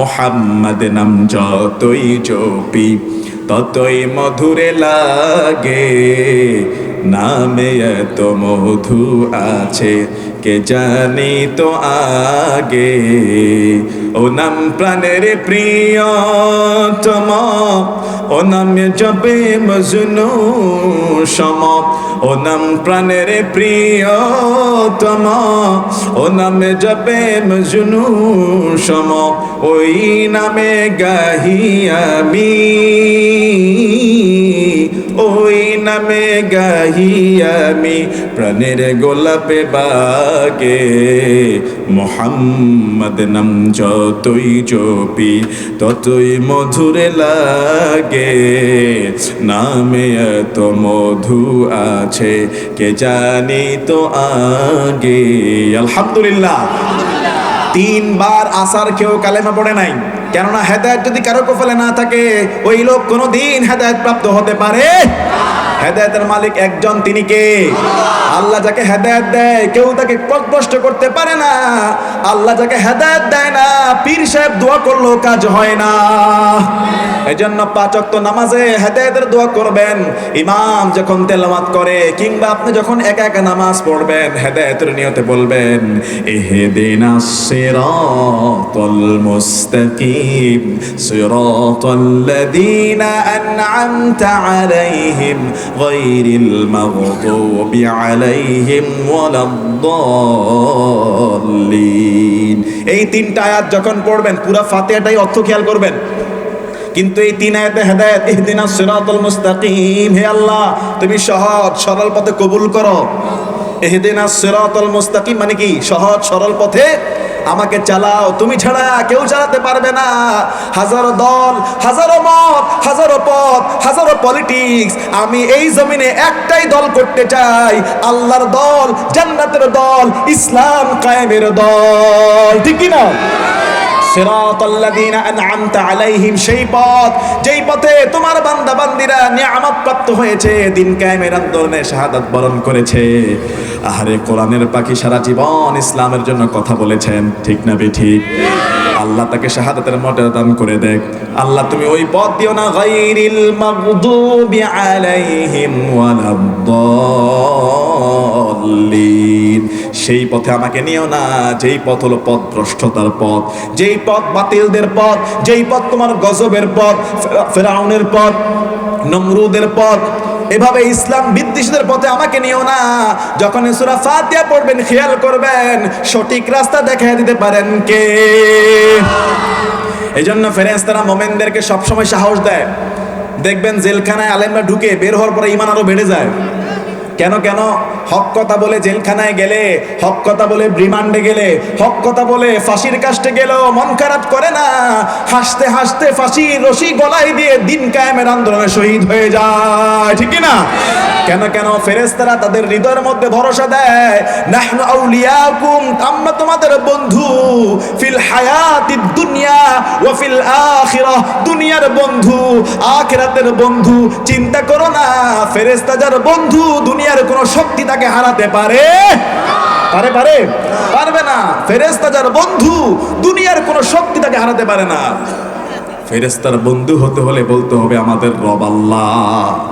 মোহাম্মদ নাম যতই জপি ততই মধুরে লাগে। নামে এত মধু আছে, কে জানি তো আগে? ও নাম প্রাণের প্রিয়তম ও নাম জবে মজনু সম, ও নাম প্রাণের প্রিয়তম ও নামে জবে মজনু সম, ওই নামে গাহি আমি, ওই নামে গাহি আমি প্রাণের গোলাপে বাগে। মোহাম্মদ নাম যতই জপি, ততই মধুরে লাগে। নামে এত মধু আছে, কে জানি তো আগে। আলহামদুলিল্লাহ। তিনবার আসার কেউ কালেমা পড়ে নাই। কেননা হেদায়ত যদি কারও কফলে না থাকে, ওই লোক কোনো দিন হেদায়ত প্রাপ্ত হতে পারে। হেদায়তের মালিক একজন, তিনি কে? আল্লাহ যাকে হেদায়ত দেয়, কেউ তাকে পথভ্রষ্ট করতে পারে না। আল্লাহ যাকে হেদায়ত দেয় না, পীর সাহেব দোয়া করলেও কাজ হয় না। এজন্য পাচক তো নামাজে হেদায়েতের দোয়া করবেন। ইমাম যখন তেলাওয়াত করে, কিংবা আপনি যখন একা একা নামাজ পড়বেন, হেদায়েতের নিয়তে বলবেন ইহদিনাস সিরাতাল মুস্তাকিম, সিরাতাল আন'আমতা আলাইহিম গায়রিল মাগদুবি আলাইহিম ওয়ালাদ-দাল্লিন এই তিনটা আয়াত যখন পড়বেন, পুরা ফাতিহাটাই অর্থ খেয়াল করবেন। কিন্তু এই তিন আয়াতে হেদায়েত ইহদিনাস সিরাতাল মুস্তাকিম। হে আল্লাহ, তুমি সহজ সরল পথে কবুল করো। ইহদিনাস সিরাতাল মুস্তাকিম মানে কি? সহজ সরল পথে আমাকে চালাও। তুমি ছাড়া কেউ চালাতে পারবে না। হাজারো দল, হাজারো মত হাজারো পথ, হাজারো পলিটিক্স আমি এই জমিনে একটাই দল করতে চাই, আল্লাহর দল, জান্নাতের দল, ইসলাম কায়েমের দল। ঠিক কি না সিরাতাল্লাযীনা আন'আমতা আলাইহিম, সেই পথ, যেই পথে তোমার বান্দা বান্দিরা নিয়ামত প্রাপ্ত হয়েছে, দিন কায়েমের আন্দোলনে শাহাদাত বরণ করেছে। আহারে কোরআনের পাখি সারা জীবন ইসলামের জন্য কথা বলেছেন, ঠিক না বে ঠিক আল্লাহ তাকে শাহাদাতের মর্যাদা দান করে দেয়। আল্লাহ, তুমি ওই পথ দিও না, গায়রিল মাগদুবি আলাইহিম ওয়ালাদ-দাল্লিন। সেই পথে আমাকে নিও না, যেই পথ হলো পথ ভ্রষ্টতার পথ। যেই পথ বাতিলদের পথ, যেই পথ তোমার গজবের পথ, ফেরা- ফেরাউনের পথ, নমরুদের পথ এভাবে ইসলাম বিদ্বেষীদের পথে আমাকে নিও না। যখন সুরা ফাতিয়া পড়বেন, খেয়াল করবেন, সঠিক রাস্তা দেখায় দিতে পারেন কে? এই জন্য ফেরেস্তারা মোমেনদেরকে সবসময় সাহস দেয়। দেখবেন জেলখানায় আলেমরা ঢুকে বের হওয়ার পরে ইমান আরও বেড়ে যায়। কেন কেন? হক কথা বলে জেলখানায় গেলে, হক কথা বলে রিমান্ডে গেলে, হক কথা বলে ফাঁসির কাষ্টে গেলেও মন খারাপ করে না। হাসতে হাসতে ফাঁসি রশি গলায় দিয়ে দিন কায়েমের আন্দোলনে শহীদ হয়ে যায়, ঠিক না? কেন কেন ফেরেস্তারা তাদের হৃদয়ের মধ্যে ভরসা দেয়? নাহনু আউলিয়াকুম, আমরা তোমাদের বন্ধু। ফিল হায়াতিদ দুনিয়া ওয়া ফিল আখিরাহ দুনিয়ার বন্ধু, আখিরাতের বন্ধু, চিন্তা করো না। ফেরেশতা যার বন্ধু দুনিয়ার কোনো শক্তি তাকে হারাতে পারে? পারে পারে? পারবে না। ফেরেস্তা যার বন্ধু, দুনিয়ার কোনো শক্তি তাকে হারাতে পারে না। ফেরেস্তার বন্ধু হতে হলে বলতে হবে আমাদের রব আল্লাহ।